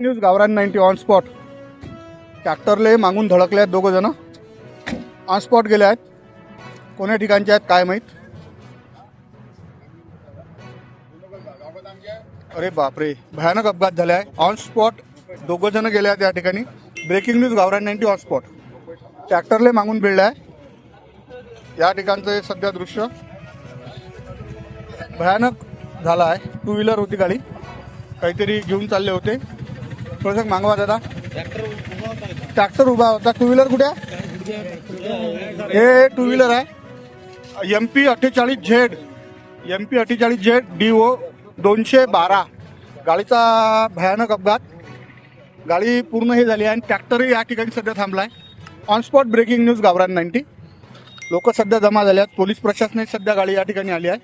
News गावरान ninety on spot. ट्रॅक्टरले मागून धडकले आहेत दोघं जण. ऑन स्पॉट गेले आहेत. कोण्या ठिकाणचे आहेत काय माहीत? अरे बापरे भयानक अपघात झाला आहे. ऑन स्पॉट दोघं जण गेले आहेत या ठिकाणी. ब्रेकिंग न्यूज गावरान नाईन्टी ऑन स्पॉट ट्रॅक्टरले मागून भिडलं आहे. या ठिकाणचं हे सध्या दृश्य. भयानक झाला आहे. टू व्हीलर होती गाडी. काहीतरी घेऊन चालले होते. थोडंसं मागवा दादा ट्रॅक्टर उभा होता टू व्हीलर कुठे? हे टू व्हीलर आहे. एम पी अठ्ठेचाळीस झेड एम पी अठ्ठेचाळीस झेड डी ओ दोनशे बारा. गाडीचा भयानक अपघात. गाडी पूर्ण हे झाली आहे आणि ट्रॅक्टरही या ठिकाणी सध्या थांबला आहे ऑन स्पॉट ब्रेकिंग न्यूज गावरान नाईन्टी लोक सध्या जमा झाले आहेत. पोलीस प्रशासनाने सध्या गाडी या ठिकाणी आली आहे.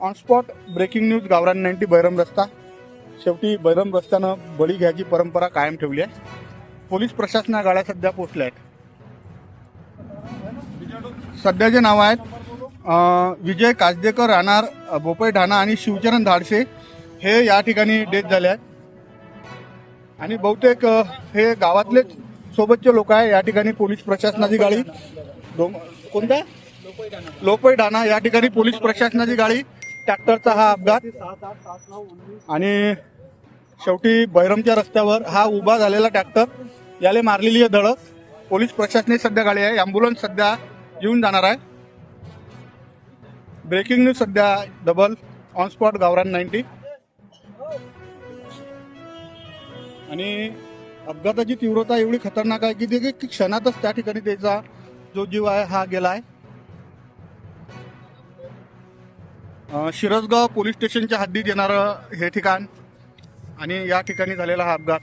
ऑन स्पॉट ब्रेकिंग न्यूज गावरान नाईन्टी बैरम रस्ता. शेवटी बैरम रस्त्यानं बळी घ्यायची परंपरा कायम ठेवली आहे. पोलीस प्रशासना गाड्या सध्या पोचल्या आहेत. सध्याचे नाव आहेत विजय काजदेकर राहणार अं, बोपई ढाणा आणि शिवचरण धाडसे हे या ठिकाणी डेथ झाले आहेत. आणि बहुतेक हे गावातलेच सोबतचे लोक आहे या ठिकाणी पोलीस प्रशासनाची गाडी. कोणत्या? लोपई ढाणा या ठिकाणी पोलीस प्रशासनाची गाडी. ट्रॅक्टरचा हा अपघात. आणि शेवटी बैरमच्या रस्त्यावर हा उभा झालेला ट्रॅक्टर याले मारलेली आहे धडक. पोलीस प्रशासनाची सध्या गाडी आहे. ॲम्ब्युलन्स सध्या येऊन जाणार आहे. ब्रेकिंग न्यूज सध्या डबल ऑन स्पॉट गावरान नाईन्टी. आणि अपघाताची तीव्रता एवढी खतरनाक आहे की ते की क्षणातच त्या ठिकाणी त्याचा जो जीव आहे हा गेला आहे. शिरसगाव पोलीस स्टेशनच्या हद्दीत येणारं हे ठिकाण आणि या ठिकाणी झालेला हा अपघात.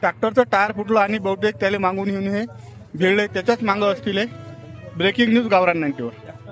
ट्रॅक्टरचं टायर फुटलं आणि बहुतेक त्याला मागून येऊन हे भिडले त्याच्याच मागं असतील ब्रेकिंग न्यूज गावरान नाईन्टीवर